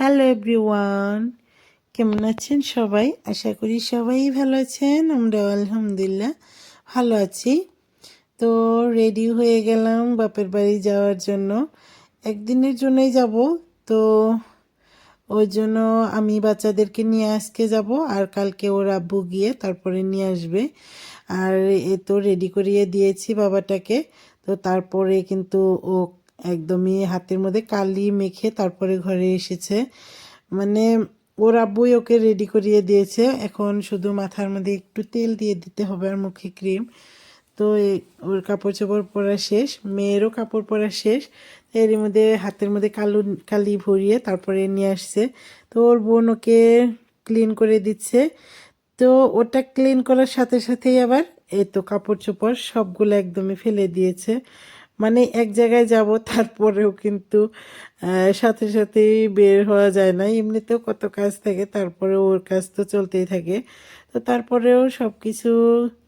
Hello everyone কেমন আছেন সবাই? আশা করি সবাই ভালো আছেন। আমরা আলহামদুলিল্লাহ ভালো আছি। তো রেডি হয়ে গেলাম বাপের বাড়ি যাওয়ার জন্য। একদিনের জন্যই যাব। তো ওই জন্য আমি বাচ্চাদেরকে নিয়ে আজকে যাব আর কালকে ওর আব্বু গিয়ে তারপরে নিয়ে আসবে। আর এ তো রেডি করিয়ে দিয়েছি বাবাটাকে। তো তারপরে কিন্তু ও একদমই হাতের মধ্যে কালি মেখে তারপরে ঘরে এসেছে। মানে ওর আব্বুই ওকে রেডি করিয়ে দিয়েছে। এখন শুধু মাথার মধ্যে একটু তেল দিয়ে দিতে হবে আর মুখে ক্রিম তো ওর কাপড় চোপড় পরা শেষ, মেয়েরও কাপড় পরা শেষ। এর মধ্যে হাতের মধ্যে কালো, কালি ভরিয়ে তারপরে নিয়ে আসছে। তো ওর বোন ওকে ক্লিন করে দিচ্ছে। তো ওটা ক্লিন করার সাথে সাথেই আবার এই তো কাপড় চোপড় সবগুলো একদমই ফেলে দিয়েছে। মানে এক জায়গায় যাব, তারপরেও কিন্তু সাথে সাথেই বের হওয়া যায় না। এমনিতেও কত কাজ থাকে তারপরে ওর কাজ তো চলতেই থাকে। তো তারপরেও সব কিছু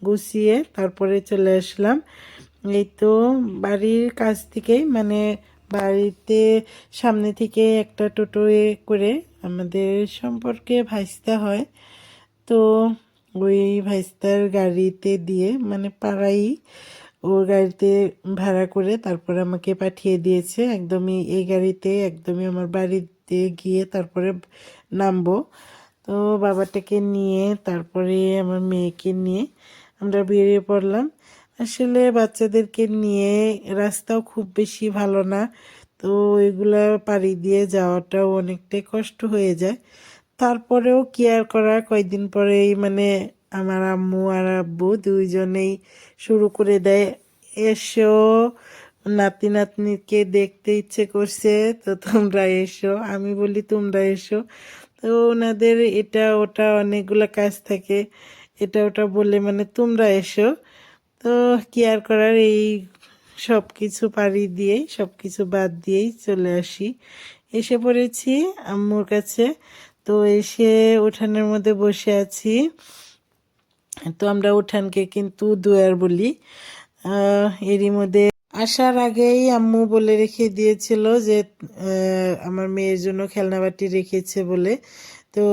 গুছিয়ে তারপরে চলে আসলাম। এই তো বাড়ির কাছ থেকেই মানে বাড়িতে সামনে থেকে একটা টোটোয়ে করে আমাদের সম্পর্কে ভাইস্তা হয়। তো ওই ভাইস্তার গাড়িতে দিয়ে মানে পাড়াই ওর গাড়িতে ভাড়া করে তারপরে আমাকে পাঠিয়ে দিয়েছে। একদমই এই গাড়িতে, একদমই আমার বাড়িতে গিয়ে তারপরে নামবো। তো বাবাটাকে নিয়ে, তারপরে আমার মেয়েকে নিয়ে আমরা বেরিয়ে পড়লাম। আসলে বাচ্চাদেরকে নিয়ে রাস্তাও খুব বেশি ভালো না। তো এগুলা পাড়ি দিয়ে যাওয়াটাও অনেকটাই কষ্ট হয়ে যায়। তারপরেও কেয়ার করা কয়েকদিন পরেই মানে আমার আম্মু আর আব্বু দুইজনেই শুরু করে দেয়, এসো, নাতি নাতনিকে দেখতে ইচ্ছে করছে, তো তোমরা এসো। আমি বলি, তোমরা এসো। তো ওনাদের এটা, ওটা অনেকগুলো কাজ থাকে, এটা, ওটা বলে মানে তোমরা এসো। তো কেয়ার করার, এই সব কিছু পাড়ি দিয়েই সব কিছু বাদ দিয়েই চলে আসি। এসে পড়েছি আম্মুর কাছে, তো এসে উঠানের মধ্যে বসে আছি। তো আমরা উঠানকে কিন্তু দুয়ার বলি। এরই মধ্যে আসার আগেই আম্মু বলে রেখে দিয়েছিল যে আমার মেয়ের জন্য খেলনাবাটি রেখেছে বলে। তো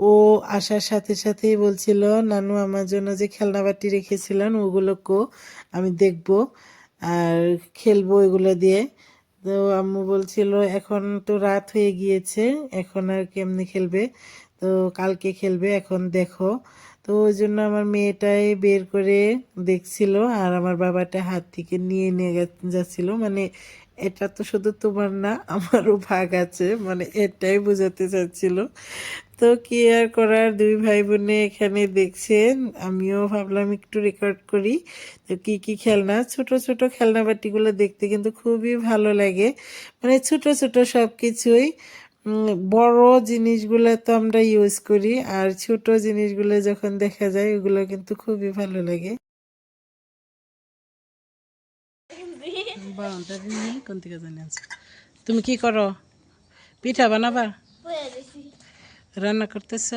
ও আসার সাথে সাথেই বলছিল, নানু, আমার জন্য যে খেলনাবাটি রেখেছিলেন ওগুলোকেও আমি দেখব আর খেলব এগুলো দিয়ে। তো আম্মু বলছিল, এখন তো রাত হয়ে গিয়েছে, এখন আর কেমনি খেলবে? তো কালকে খেলবে, এখন দেখো। তো ওই জন্য আমার মেয়েটাই বের করে দেখছিল আর আমার বাবাটা হাত থেকে নিয়ে নিয়ে যাচ্ছিল। মানে এটা তো শুধু তোমার না, আমারও ভাগ আছে। মানে এটাই বোঝাতে চাচ্ছিল। তো কি আর করার? দুই ভাই বোনে এখানে দেখছেন। আমিও ভাবলাম একটু রেকর্ড করি। তো কি কি খেলনা? ছোট ছোট খেলনা বাটিগুলো দেখতে কিন্তু খুবই ভালো লাগে। মানে ছোট ছোট সব কিছুই বড় জিনিসগুলো তো আমরা ইউজ করি আর ছোট জিনিসগুলো যখন দেখা যায় ওগুলো কিন্তু খুবই ভালো লাগে। কোন থেকে জানি তুমি কি করো? পিঠা বানাবা? রান্না করতেছ?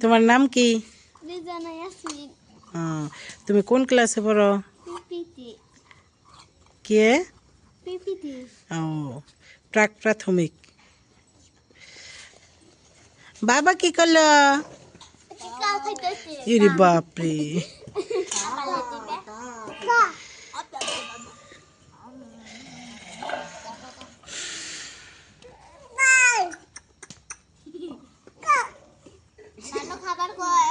তোমার নাম কি? তুমি কোন ক্লাসে পড়ো? কে? ও প্রাক প্রাথমিক। বাবা কি করল? ইরে বাপরে নানু খাবার কয়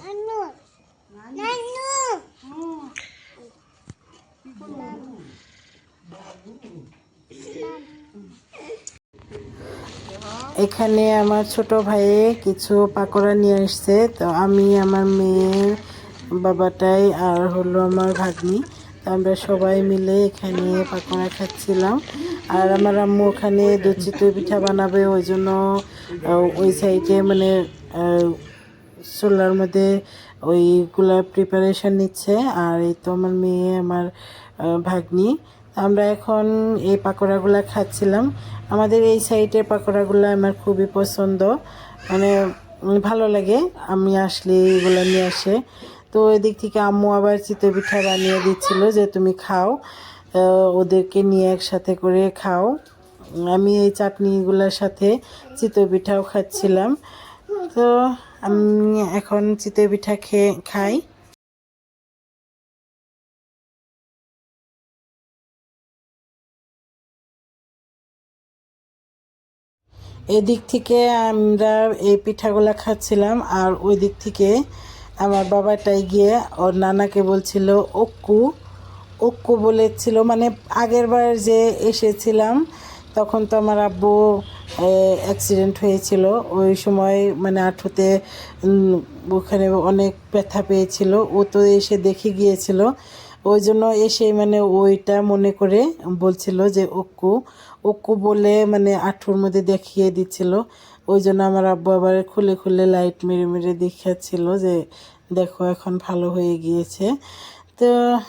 নানু নানু এখানে আমার ছোট ভাইয়ে কিছু পাকোড়া নিয়ে আসছে। তো আমি আমার মেয়ের বাবাটাই আর হলো আমার ভাগ্নি। তো আমরা সবাই মিলে এখানে পাকোড়া খাচ্ছিলাম। আর আমার আম্মু ওখানে দুধ চিতই পিঠা বানাবে, ওই জন্য ওই সাইডে মানে চুলার মধ্যে ওইগুলা প্রিপারেশন নিচ্ছে। আর এই তো আমার মেয়ে, আমার ভাগ্নি। আমরা এখন এই পাকোড়াগুলো খাচ্ছিলাম। আমাদের এই সাইডের পাকোড়াগুলো আমার খুবই পছন্দ। মানে ভালো লাগে। আমি আসলে এগুলো নিয়ে আসে। তো এদিক থেকে আম্মু আবার চিতই পিঠা বানিয়ে দিচ্ছিল যে, তুমি খাও। ওদেরকে নিয়ে একসাথে করে খাও। আমি এই চাটনিগুলোর সাথে চিতই পিঠাও খাচ্ছিলাম। তো আমি এখন চিতই পিঠা খেয়ে, খাই। এদিক থেকে আমরা এই পিঠাগুলা খাচ্ছিলাম আর ওই দিক থেকে আমার বাবাটাই গিয়ে ওর নানাকে বলছিল, অক্কু অক্কু বলেছিল মানে আগের বার যে এসেছিলাম, তখন তো আমার আব্বু অ্যাক্সিডেন্ট হয়েছিল। ওই সময় মানে আঠুতে ওখানে অনেক ব্যথা পেয়েছিল। ও তো এসে দেখে গিয়েছিল। ওই জন্য এসে মানে ওইটা মনে করে বলছিল যে অক্কু অক্কু বলে মানে আঠুর মধ্যে দেখিয়ে দিচ্ছিল। ওই জন্য আমার আব্বু আবার খুলে খুলে লাইট মেরে মেরে দেখাচ্ছিল যে দেখো এখন ভালো হয়ে গিয়েছে। তো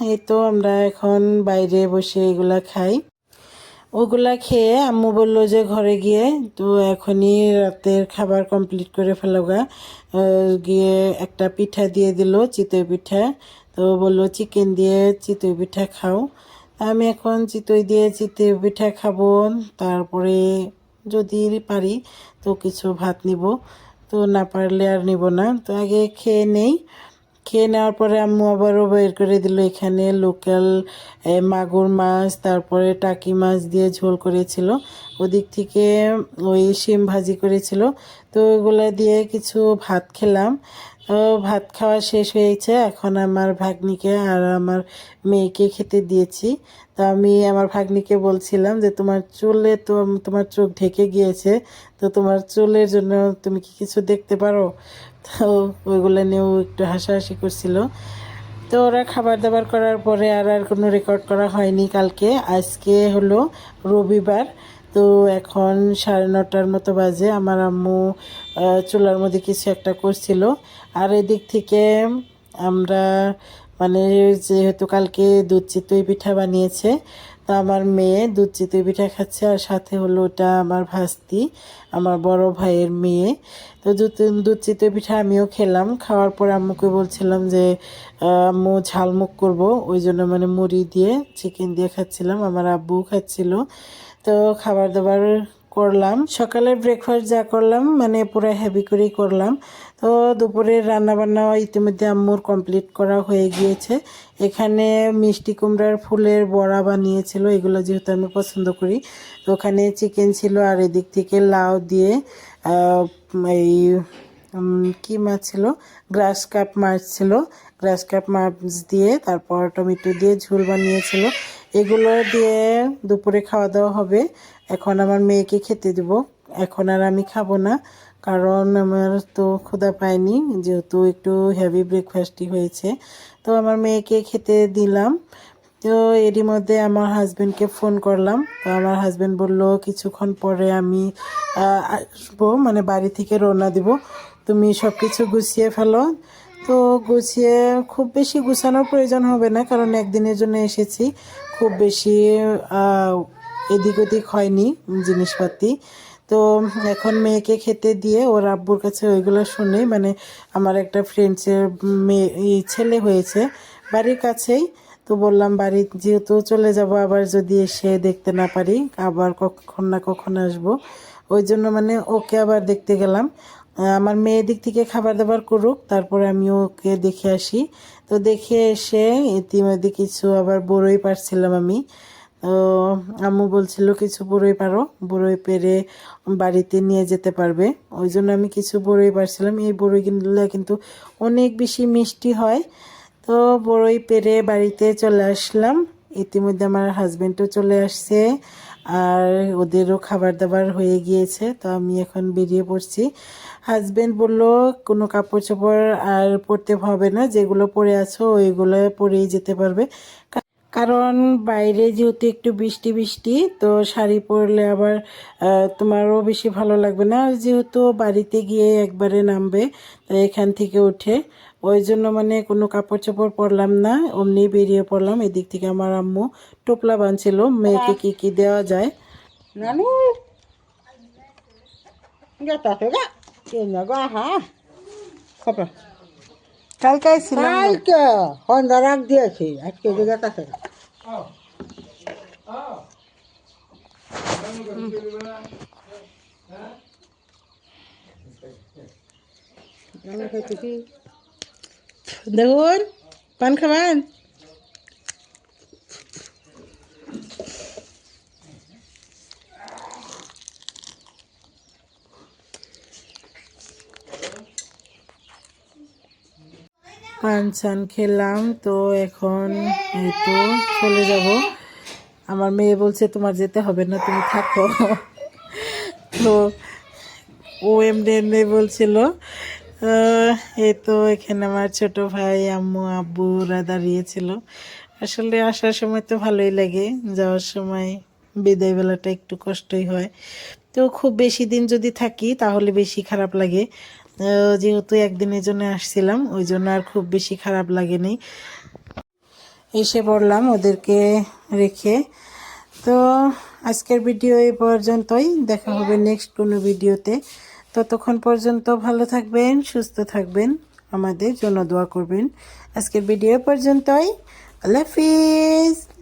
এই তো আমরা এখন বাইরে বসে এগুলা খাই। ওগুলা খেয়ে আম্মু বলল যে ঘরে গিয়ে তো এখনই রাতের খাবার কমপ্লিট করে ফেলোগা আহ, গিয়ে একটা পিঠা দিয়ে দিল চিতই পিঠা। তো বলল, চিকেন দিয়ে চিতই পিঠা খাও। আমি এখন চিতই দিয়ে চিতই পিঠা খাব, তারপরে যদি পারি তো কিছু ভাত নিব, তো না পারলে আর নিব না। তো আগে খেয়ে নেই। খেয়ে নেওয়ার পরে আম্মু আবারও বের করে দিল, এখানে লোকাল মাগুর মাছ, তারপরে টাকি মাছ দিয়ে ঝোল করেছিল। ওদিক থেকে ওই শিম ভাজি করেছিল। তো ওগুলা দিয়ে কিছু ভাত খেলাম। তো ভাত খাওয়া শেষ হয়েছে। এখন আমার ভাগ্নিকে আর আমার মেয়েকে খেতে দিয়েছি। তো আমি আমার ভাগ্নিকে বলছিলাম যে, তোমার চুলে তো তোমার চোখ ঢেকে গিয়েছে, তো তোমার চুলের জন্য তুমি কি কিছু দেখতে পারো? তো ওইগুলো নিয়েও একটু হাসাহাসি করছিল। তো ওরা খাবার দাবার করার পরে আর আর কোনো রেকর্ড করা হয়নি কালকে। আজকে হলো রবিবার। তো এখন সাড়ে নটার মতো বাজে। আমার আম্মু চুলার মধ্যে কিছু একটা করছিল। আর এদিক থেকে আমরা মানে যেহেতু কালকে দুধ চিতই পিঠা বানিয়েছে, তো আমার মেয়ে দুধ চিতই পিঠা খাচ্ছে আর সাথে হলো ওটা আমার ভাস্তি, আমার বড় ভাইয়ের মেয়ে। তো দুধ চিতই পিঠা আমিও খেলাম। খাওয়ার পর আম্মুকে বলছিলাম যে আম্মু ঝালমুখ করব। ওই জন্য মানে মুড়ি দিয়ে চিকেন দিয়ে খাচ্ছিলাম। আমার আব্বু খাচ্ছিল। তো খাবার দাবার করলাম। সকালের ব্রেকফাস্ট যা করলাম মানে পুরো হেভি করেই করলাম। তো দুপুরের রান্না বান্না ইতিমধ্যে আম্মুর কমপ্লিট করা হয়ে গিয়েছে। এখানে মিষ্টি কুমড়ার ফুলের বড়া বানিয়েছিল, এগুলো যেহেতু আমি পছন্দ করি। তো ওখানে চিকেন ছিল আর এদিক থেকে লাউ দিয়ে এই কি মাছ ছিল? গ্রাস কাপ মাছ ছিল। গ্রাস কাপ মাছ দিয়ে, তারপর টমেটো দিয়ে ঝোল বানিয়েছিল। এগুলো দিয়ে দুপুরে খাওয়া দাওয়া হবে। এখন আমার মেয়েকে খেতে দেব। এখন আর আমি খাব না, কারণ আমার তো ক্ষুধা পায়নি, যেহেতু একটু হেভি ব্রেকফাস্টই হয়েছে। তো আমার মেয়েকে খেতে দিলাম। তো এরই মধ্যে আমার হাজব্যান্ডকে ফোন করলাম। তো আমার হাজব্যান্ড বলল, কিছুক্ষণ পরে আমি আসব মানে বাড়ি থেকে রওনা দিব। তুমি সব কিছু গুছিয়ে ফেলো। তো গুছিয়ে, খুব বেশি গুছানোর প্রয়োজন হবে না, কারণ একদিনের জন্য এসেছি। খুব বেশি এদিক ওদিক হয়নি জিনিসপাতি। তো এখন মেয়েকে খেতে দিয়ে ওর আব্বুর কাছে ওইগুলো শুনে মানে আমার একটা ফ্রেন্ডসের মেয়ে ছেলে হয়েছে বাড়ির কাছেই। তো বললাম, বাড়ি যেহেতু চলে যাব, আবার যদি এসে দেখতে না পারি, আবার কখন না কখন আসব? ওই জন্য মানে ওকে আবার দেখতে গেলাম। আমার মেয়ে দিক থেকে খাবার দাবার করুক, তারপরে আমি ওকে দেখে আসি। তো দেখে এসে ইতিমধ্যে কিছু আবার বড়ই পারছিলাম আমি। তো আম্মু বলছিল, কিছু বড়ই পারো, বড়ই পেরে বাড়িতে নিয়ে যেতে পারবে। ওই জন্য আমি কিছু বড়ই পারছিলাম। এই বড়ইগুলো কিন্তু অনেক বেশি মিষ্টি হয়। তো বড়ই পেরে বাড়িতে চলে আসলাম। ইতিমধ্যে আমার হাজব্যান্ডও চলে আসছে, আর ওদেরও খাবার দাবার হয়ে গিয়েছে, তো আমি এখন বেরিয়ে পড়ছি। হাজবেন্ড বলল, কোনো কাপড় চোপড় আর পরতে হবে না, যেগুলো পরে আছো ওইগুলো পরেই যেতে পারবে। কারণ বাইরে যেহেতু একটু বৃষ্টি বৃষ্টি, তো শাড়ি পরলে আবার তোমারও বেশি ভালো লাগবে না। যেহেতু বাড়িতে গিয়ে একবারে নামবে, তাই এখান থেকে উঠে ওই জন্য মানে কোনো কাপড় চোপড় পরলাম না অমনি বেরিয়ে পড়লাম। এদিক থেকে আমার আম্মু টোপলা বানছিল মেয়েকে কি কি দেওয়া যায়. Compra. কালকে ছিলাম কালকে? রাখ দিয়েছি। আজকে দেখুন পান খাবেন পান চান খেলাম, তো এখন এই চলে যাব। আমার মেয়ে বলছে, তোমার যেতে হবে না, তুমি থাকো। তো ও এমনি এমনি বলছিল এই তো এখানে আমার ছোট ভাই, আম্মু, আব্বু, ওরা দাঁড়িয়েছিল। আসলে আসার সময় তো ভালোই লাগে, যাওয়ার সময় বিদায় বেলাটা একটু কষ্টই হয়। তো খুব বেশি দিন যদি থাকি তাহলে বেশি খারাপ লাগে। যেহেতু একদিনের জন্য আসছিলাম, ওই জন্য আর খুব বেশি খারাপ লাগেনি। এসে পড়লাম ওদেরকে রেখে। তো আজকের ভিডিও এই পর্যন্তই। দেখা হবে নেক্সট কোনো ভিডিওতে। ততক্ষণ পর্যন্ত ভালো থাকবেন, সুস্থ থাকবেন। আমাদের জন্য দোয়া করবেন। আজকের ভিডিও পর্যন্তই। আল্লাহ হাফিজ।